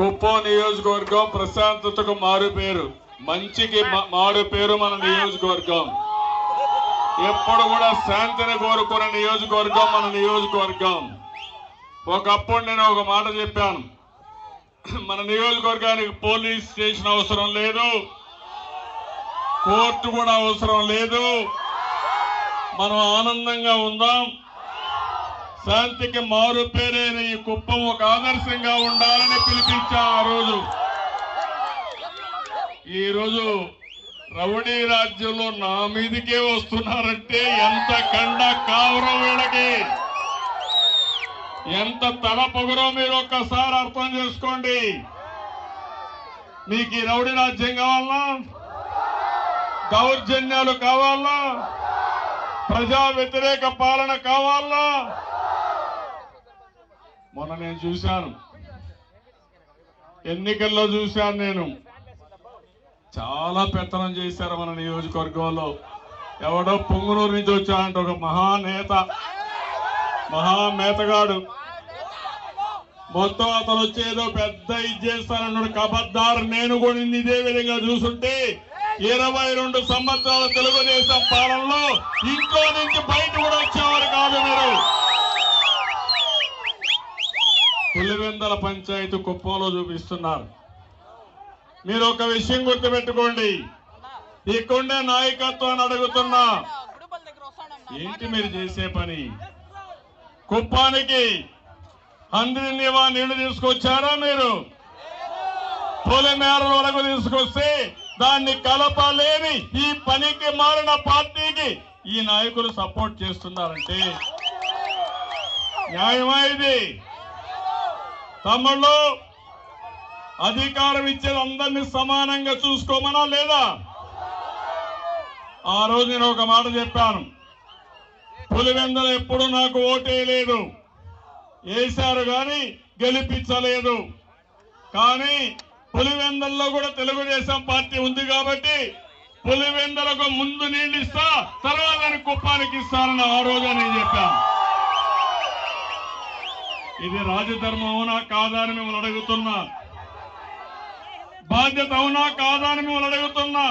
కుప్పం నియోజకవర్గం ప్రశాంతతకు మారు పేరు. మంచికి మారు పేరు మన నియోజకవర్గం. ఎప్పుడు కూడా శాంతిని కోరుకునే నియోజకవర్గం మన నియోజకవర్గం. ఒకప్పుడు నేను ఒక మాట చెప్పాను. మన నియోజకవర్గానికి పోలీస్ స్టేషన్ అవసరం లేదు. కోర్టు కూడా అవసరం లేదు. మనం ఆనందంగా ఉందాం. శాంతికి మారు పేరైన ఈ కుప్పం ఒక ఆదర్శంగా ఉండాలని పిలిపించా ఆ రోజు. ఈరోజు రౌడీ రాజ్యంలో నా మీదకే వస్తున్నారంటే ఎంత కండ కావరం వీళ్ళకి. ఎంత తల పొగరో మీరు ఒక్కసారి అర్థం చేసుకోండి. మీకు ఈ రౌడీ రాజ్యం కావాలా? దౌర్జన్యాలు కావాలా? ప్రజా వ్యతిరేక పాలన కావాలా? మొన్న నేను చూశాను. ఎన్నికల్లో చూశాను నేను. చాలా పెత్తనం చేశారు మన నియోజకవర్గంలో. ఎవడో పొంగునూరు నుంచి వచ్చాడంటే ఒక మహానేత. మహామేతగాడు. మొత్తం అతను వచ్చేదో పెద్ద ఇది చేస్తానన్నాడు. కబద్దారు నేను కూడా ఇదే విధంగా చూసుంటే ఇరవై రెండు సంవత్సరాల తెలుగుదేశం పాలనలో ఇంట్లో నుంచి బయట పులివెందల పంచాయతీ కుప్పంలో చూపిస్తున్నారు. మీరు ఒక విషయం గుర్తుపెట్టుకోండి. ఇక్కడే నాయకత్వాన్ని అడుగుతున్నా ఏంటి మీరు చేసే పని? కుప్పానికి అందరినివా నీళ్ళు తీసుకొచ్చారా మీరు? పొలిమేర వరకు తీసుకొస్తే దాన్ని కలపలేని ఈ పనికి మారిన పార్టీకి ఈ నాయకులు సపోర్ట్ చేస్తున్నారంటే న్యాయమా ఇది? తమ్ముళ్ళు అధికారం ఇచ్చేది అందరినీ సమానంగా చూసుకోమనా లేదా? ఆ రోజు నేను ఒక మాట చెప్పాను. పులివెందల ఎప్పుడు నాకు ఓటేయలేదు. వేశారు కానీ గెలిపించలేదు. కానీ పులివెందల్లో కూడా తెలుగుదేశం పార్టీ ఉంది కాబట్టి పులివెందలకు ముందు నీళ్ళు ఇస్తా తర్వాత నేను కుప్పానికి ఇస్తానని ఆ రోజు నేను చెప్పాను. ఇది రాజధర్మం అవునా కాదా అని మిమ్మల్ని అడుగుతున్నా. బాధ్యత అవునా కాదా అని మిమ్మల్ని అడుగుతున్నా.